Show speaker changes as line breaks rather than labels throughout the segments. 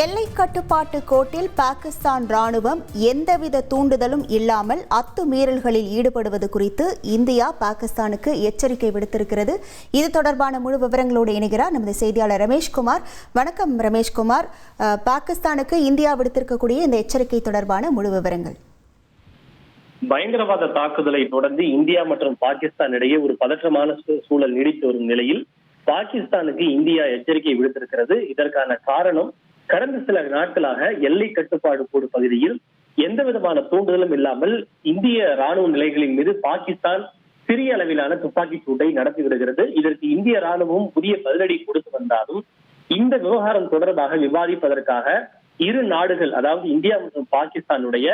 எல்லை கட்டுப்பாட்டு கோட்டில் பாகிஸ்தான் ராணுவம் எந்தவித தூண்டுதலும் இல்லாமல் அத்துமீறல்களில் ஈடுபடுவது குறித்து இந்தியா பாகிஸ்தானுக்கு எச்சரிக்கை விடுத்திருக்கிறது. இது தொடர்பான முழு விவரங்களோடு இணைகிறார் நமது செய்தியாளர் ரமேஷ்குமார் வணக்கம் ரமேஷ்குமார் பாகிஸ்தானுக்கு இந்தியா விடுத்திருக்கக்கூடிய இந்த எச்சரிக்கை தொடர்பான முழு விவரங்கள்.
பயங்கரவாத தாக்குதலை தொடர்ந்து இந்தியா மற்றும் பாகிஸ்தான் இடையே ஒரு பதற்றமான சூழல் நீடித்து வரும் நிலையில் பாகிஸ்தானுக்கு இந்தியா எச்சரிக்கை விடுத்திருக்கிறது. இதற்கான காரணம் கடந்த சில நாட்களாக எல்லை கட்டுப்பாடு கோடு பகுதியில் எந்த விதமான தூண்டுதலும் இல்லாமல் இந்திய ராணுவ நிலைகளின் மீது பாகிஸ்தான் சிறிய அளவிலான துப்பாக்கி சூட்டை நடத்தி வருகிறது. இதற்கு இந்திய ராணுவம் புதிய பதிலடி கொடுத்து வந்தாலும் இந்த விவகாரம் தொடர்பாக விவாதிப்பதற்காக இரு நாடுகள் அதாவது இந்தியா மற்றும் பாகிஸ்தானுடைய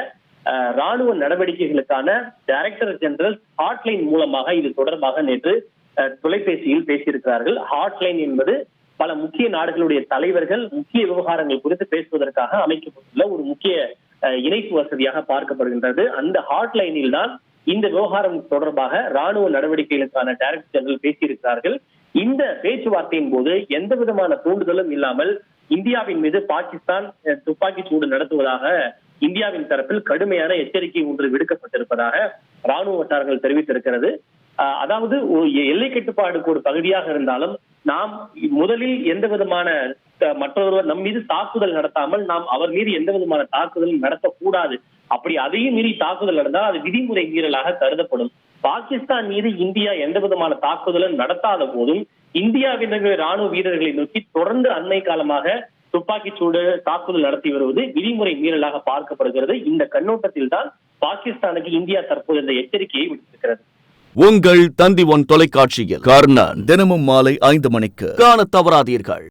அஹ், ராணுவ நடவடிக்கைகளுக்கான டைரக்டர் ஜெனரல் ஹாட்லைன் மூலமாக இது தொடர்பாக நேற்று தொலைபேசியில் பேசியிருக்கிறார்கள். ஹாட்லைன் என்பது பல முக்கிய நாடுகளுடைய தலைவர்கள் முக்கிய விவகாரங்கள் குறித்து பேசுவதற்காக அமைக்கப்பட்டுள்ள ஒரு முக்கிய இணைப்பு வசதியாக பார்க்கப்படுகின்றது. அந்த ஹாட்லைனில் தான் இந்த விவகாரம் தொடர்பாக ராணுவ நடவடிக்கைகளுக்கான டைரக்டர் ஜெனரல் பேசியிருக்கிறார்கள். இந்த பேச்சுவார்த்தையின் போது எந்த விதமான தூண்டுதலும் இல்லாமல் இந்தியாவின் மீது பாகிஸ்தான் துப்பாக்கி சூடு நடத்துவதாக இந்தியாவின் தரப்பில் கடுமையான எச்சரிக்கை ஒன்று விடுக்கப்பட்டிருப்பதாக ராணுவ வட்டாரங்கள் தெரிவித்திருக்கிறது. அதாவது ஒரு எல்லை கட்டுப்பாடுக்கு ஒரு பகுதியாக இருந்தாலும் நாம் முதலில் எந்த விதமான மற்றொருவர் நம் மீது தாக்குதல் நடத்தாமல் நாம் அவர் மீது எந்த விதமான தாக்குதலும் நடத்தக்கூடாது. அப்படி அதையும் மீறி தாக்குதல் நடந்தால் அது விதிமுறை மீறலாக கருதப்படும். பாகிஸ்தான் மீது இந்தியா எந்த விதமான தாக்குதலும் நடத்தாத போதும் இந்தியாவின் ராணுவ வீரர்களை நோக்கி தொடர்ந்து அண்மை காலமாக துப்பாக்கி சூடு தாக்குதல் நடத்தி வருவது விதிமுறை மீறலாக பார்க்கப்படுகிறது. இந்த கண்ணோட்டத்தில் தான் பாகிஸ்தானுக்கு இந்தியா தற்போது இந்த எச்சரிக்கையை விடுத்திருக்கிறது.
உங்கள் தந்தி ஒன் தொலைக்காட்சியில். கர்ணன். தினமும் மாலை ஐந்து மணிக்கு. காணத் தவறாதீர்கள்.